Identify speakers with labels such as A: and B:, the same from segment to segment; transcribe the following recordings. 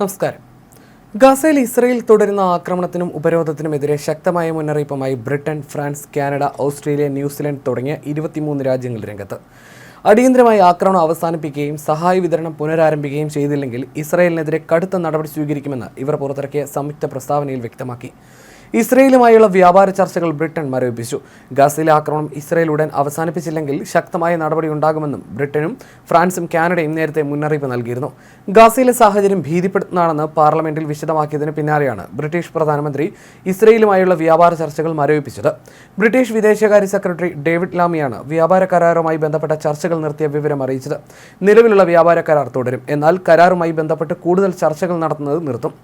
A: നമസ്കാരം. ഗസയിൽ ഇസ്രയേൽ തുടരുന്ന ആക്രമണത്തിനും ഉപരോധത്തിനുമെതിരെ ശക്തമായ മുന്നറിയിപ്പുമായി Britain France Canada Australia New Zealand തുടങ്ങിയ ഇരുപത്തിമൂന്ന് രാജ്യങ്ങൾ രംഗത്ത്. അടിയന്തരമായി ആക്രമണം അവസാനിപ്പിക്കുകയും സഹായ വിതരണം പുനരാരംഭിക്കുകയും ചെയ്തില്ലെങ്കിൽ ഇസ്രയേലിനെതിരെ കടുത്ത നടപടി സ്വീകരിക്കുമെന്ന് ഇവർ പുറത്തിറക്കിയ സംയുക്ത പ്രസ്താവനയിൽ വ്യക്തമാക്കി. ഇസ്രയേലുമായുള്ള വ്യാപാര ചർച്ചകൾ ബ്രിട്ടൻ മരവിപ്പിച്ചു. ഗാസയിലെ ആക്രമണം ഇസ്രയേൽ ഉടൻ അവസാനിപ്പിച്ചില്ലെങ്കിൽ ശക്തമായ നടപടി ഉണ്ടാകുമെന്നും ബ്രിട്ടനും ഫ്രാൻസും കാനഡയും നേരത്തെ മുന്നറിയിപ്പ് നൽകിയിരുന്നു. ഗാസയിലെ സാഹചര്യം ഭീതിപ്പെടുത്തുന്നതാണെന്ന് പാർലമെന്റിൽ വിശദമാക്കിയതിന് പിന്നാലെയാണ് ബ്രിട്ടീഷ് പ്രധാനമന്ത്രി ഇസ്രയേലുമായുള്ള വ്യാപാര ചർച്ചകൾ മരവിപ്പിച്ചത്. ബ്രിട്ടീഷ് വിദേശകാര്യ സെക്രട്ടറി ഡേവിഡ് ലാമിയാണ് വ്യാപാര കരാറുമായി ബന്ധപ്പെട്ട ചർച്ചകൾ നിർത്തിയ വിവരം അറിയിച്ചത്. നിലവിലുള്ള വ്യാപാര കരാർ തുടരും എന്നാൽ കരാറുമായി ബന്ധപ്പെട്ട് കൂടുതൽ ചർച്ചകൾ നടത്തുന്നത് നിർത്തും.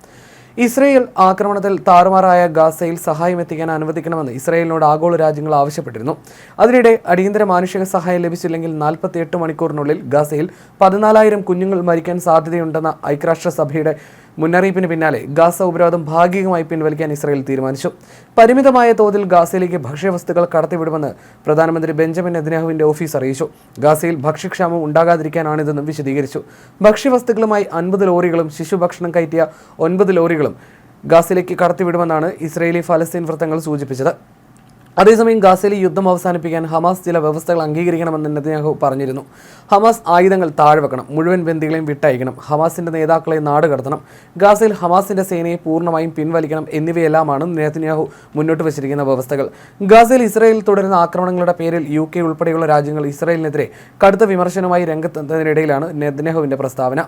A: ഇസ്രയേൽ ആക്രമണത്തിൽ താറുമാറായ ഗാസയിൽ സഹായം എത്തിക്കാൻ അനുവദിക്കണമെന്ന് ഇസ്രയേലിനോട് ആഗോള രാജ്യങ്ങൾ ആവശ്യപ്പെട്ടിരുന്നു. അതിനിടെ അടിയന്തര മാനുഷിക സഹായം ലഭിച്ചില്ലെങ്കിൽ നാൽപ്പത്തിയെട്ട് മണിക്കൂറിനുള്ളിൽ ഗാസയിൽ പതിനാലായിരം കുഞ്ഞുങ്ങൾ മരിക്കാൻ സാധ്യതയുണ്ടെന്ന ഐക്യരാഷ്ട്രസഭയുടെ മുന്നറിയിപ്പിന് പിന്നാലെ ഗാസ ഉപരോധം ഭാഗികമായി പിൻവലിക്കാൻ ഇസ്രായേൽ തീരുമാനിച്ചു. പരിമിതമായ തോതിൽ ഗാസയിലേക്ക് ഭക്ഷ്യവസ്തുക്കൾ കടത്തിവിടുമെന്ന് പ്രധാനമന്ത്രി ബെഞ്ചമിൻ നെതന്യാഹുവിന്റെ ഓഫീസ് അറിയിച്ചു. ഗാസയിൽ ഭക്ഷ്യക്ഷാമം ഉണ്ടാകാതിരിക്കാനാണിതെന്നും വിശദീകരിച്ചു. ഭക്ഷ്യവസ്തുക്കളുമായി അൻപത് ലോറികളും ശിശുഭക്ഷണം കയറ്റിയ ഒൻപത് ലോറികളും ഗാസയിലേക്ക് കടത്തിവിടുമെന്നാണ് ഇസ്രയേലി ഫലസ്തീൻ വൃത്തങ്ങൾ സൂചിപ്പിച്ചത്. അതേസമയം ഗാസയിലെ യുദ്ധം അവസാനിപ്പിക്കാൻ ഹമാസ് ചില വ്യവസ്ഥകൾ അംഗീകരിക്കണമെന്ന് നെതന്യാഹു പറഞ്ഞിരുന്നു. ഹമാസ് ആയുധങ്ങൾ താഴെ വെക്കണം മുഴുവൻ ബന്ദികളെയും വിട്ടയക്കണം ഹമാസിന്റെ നേതാക്കളെ നാട് കടത്തണം ഗാസയിൽ ഹമാസിന്റെ സേനയെ പൂർണമായും പിൻവലിക്കണം എന്നിവയെല്ലാമാണ് നെതന്യാഹു മുന്നോട്ട് വച്ചിരിക്കുന്ന വ്യവസ്ഥകൾ. ഗാസയിൽ ഇസ്രായേൽ തുടരുന്ന ആക്രമണങ്ങളുടെ പേരിൽ യു കെ ഉൾപ്പെടെയുള്ള രാജ്യങ്ങൾ ഇസ്രായേലിനെതിരെ കടുത്ത വിമർശനവുമായി രംഗത്തെത്തുന്നതിനിടയിലാണ് നെതന്യാഹുവിന്റെ പ്രസ്താവന.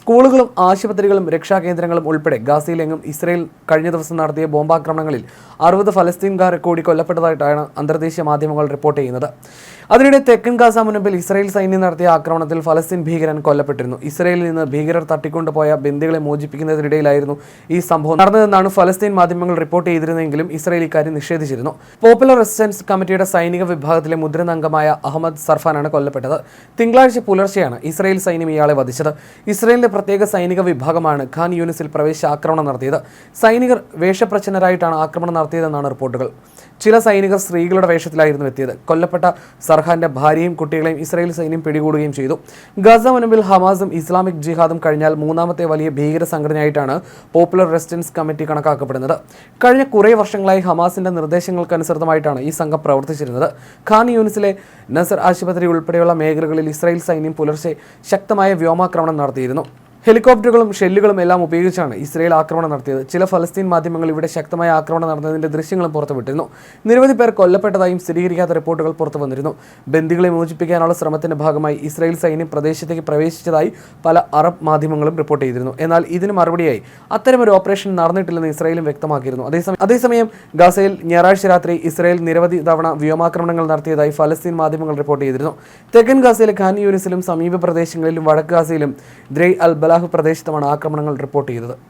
A: സ്കൂളുകളും ആശുപത്രികളും രക്ഷാകേന്ദ്രങ്ങളും ഉൾപ്പെടെ ഗാസയിലെങ്ങും ഇസ്രായേൽ കഴിഞ്ഞ ദിവസം നടത്തിയ ബോംബാക്രമണങ്ങളിൽ അറുപത് ഫലസ്തീൻകാർ കൂടി കൊല്ലപ്പെട്ടതായിട്ടാണ് അന്തർദേശീയ മാധ്യമങ്ങൾ റിപ്പോർട്ട് ചെയ്യുന്നത്. അതിനിടെ തെക്കൻ ഗാസ മുൻപിൽ ഇസ്രായേൽ സൈന്യം നടത്തിയ ആക്രമണത്തിൽ ഫലസ്തീൻ ഭീകരൻ കൊല്ലപ്പെട്ടിരുന്നു. ഇസ്രായേലിൽ നിന്ന് ഭീകരർ തട്ടിക്കൊണ്ടുപോയ ബന്ദികളെ മോചിപ്പിക്കുന്നതിനിടയിലായിരുന്നു ഈ സംഭവം നടന്നതെന്നാണ് ഫലസ്തീൻ മാധ്യമങ്ങൾ റിപ്പോർട്ട് ചെയ്തിരുന്നെങ്കിലും ഇസ്രായേൽ ഇക്കാര്യം നിഷേധിച്ചിരുന്നു. പോപ്പുലർ റെസിസ്റ്റൻസ് കമ്മിറ്റിയുടെ സൈനിക വിഭാഗത്തിലെ മുദ്രനംഗമായ അഹമ്മദ് സർഫാനാണ് കൊല്ലപ്പെട്ടത്. തിങ്കളാഴ്ച പുലർച്ചെയാണ് ഇസ്രായേൽ സൈന്യം ഇയാളെ വധിച്ചത്. ഇസ്രായേലിന്റെ പ്രത്യേക സൈനിക വിഭാഗമാണ് ഖാൻ യൂണിസിൽ പ്രവേശിച്ച ആക്രമണം നടത്തിയത്. സൈനികർ വേഷപ്രച്ഛന്നരായിട്ടാണ് ആക്രമണം നടത്തിയതെന്നാണ് റിപ്പോർട്ടുകൾ. ചില സൈനികർ സ്ത്രീകളുടെ വേഷത്തിലായിരുന്നു എത്തിയത്. കൊല്ലപ്പെട്ട സർഹാന്റെ ഭാര്യയും കുട്ടികളെയും ഇസ്രായേൽ സൈന്യം പിടികൂടുകയും ചെയ്തു. ഗസ മുൻപിൽ ഹമാസും ഇസ്ലാമിക് ജിഹാദും കഴിഞ്ഞാൽ മൂന്നാമത്തെ വലിയ ഭീകര സംഘടനയായിട്ടാണ് പോപ്പുലർ റെസിസ്റ്റൻസ് കമ്മിറ്റി കണക്കാക്കപ്പെടുന്നത്. കഴിഞ്ഞ കുറേ വർഷങ്ങളായി ഹമാസിന്റെ നിർദ്ദേശങ്ങൾക്കനുസൃതമായിട്ടാണ് ഈ സംഘം പ്രവർത്തിച്ചിരുന്നത്. ഖാൻ യൂണിസിലെ നസർ ആശുപത്രി ഉൾപ്പെടെയുള്ള മേഖലകളിൽ ഇസ്രായേൽ സൈന്യം പുലർച്ചെ ശക്തമായ വ്യോമാക്രമണം നടത്തിയിരുന്നു. ഹെലികോപ്റ്ററുകളും ഷെല്ലുകളും എല്ലാം ഉപയോഗിച്ചാണ് ഇസ്രയേൽ ആക്രമണം നടത്തിയത്. ചില ഫലസ്തീൻ മാധ്യമങ്ങൾ ഇവിടെ ശക്തമായ ആക്രമണം നടന്നതിന്റെ ദൃശ്യങ്ങളും പുറത്തുവിട്ടിരുന്നു. നിരവധി പേർ കൊല്ലപ്പെട്ടതായും സ്ഥിരീകരിക്കാത്ത റിപ്പോർട്ടുകൾ പുറത്തു വന്നിരുന്നു ബന്ദികളെ മോചിപ്പിക്കാനുള്ള ശ്രമത്തിന്റെ ഭാഗമായി ഇസ്രയേൽ സൈന്യം പ്രദേശത്തേക്ക് പ്രവേശിച്ചതായി പല അറബ് മാധ്യമങ്ങളും റിപ്പോർട്ട് ചെയ്തിരുന്നു. എന്നാൽ ഇതിന് മറുപടിയായി അത്തരമൊരു ഓപ്പറേഷൻ നടന്നിട്ടില്ലെന്ന് ഇസ്രയേലും വ്യക്തമാക്കിയിരുന്നു. അതേസമയം അതേസമയം ഗാസയിൽ ഞായറാഴ്ച രാത്രി ഇസ്രയേൽ നിരവധി തവണ വ്യോമാക്രമണങ്ങൾ നടത്തിയതായി ഫലസ്തീൻ മാധ്യമങ്ങൾ റിപ്പോർട്ട് ചെയ്തിരുന്നു. തെക്കൻ ഗാസയിലെ ഖാൻ യൂനിസിലും സമീപ പ്രദേശങ്ങളിലും വടക്ക് ഗാസയിലും ദ്രൈ അൽ ബലാഹ് പ്രദേശത്തുമാണ് ആക്രമണങ്ങൾ റിപ്പോർട്ട് ചെയ്തത്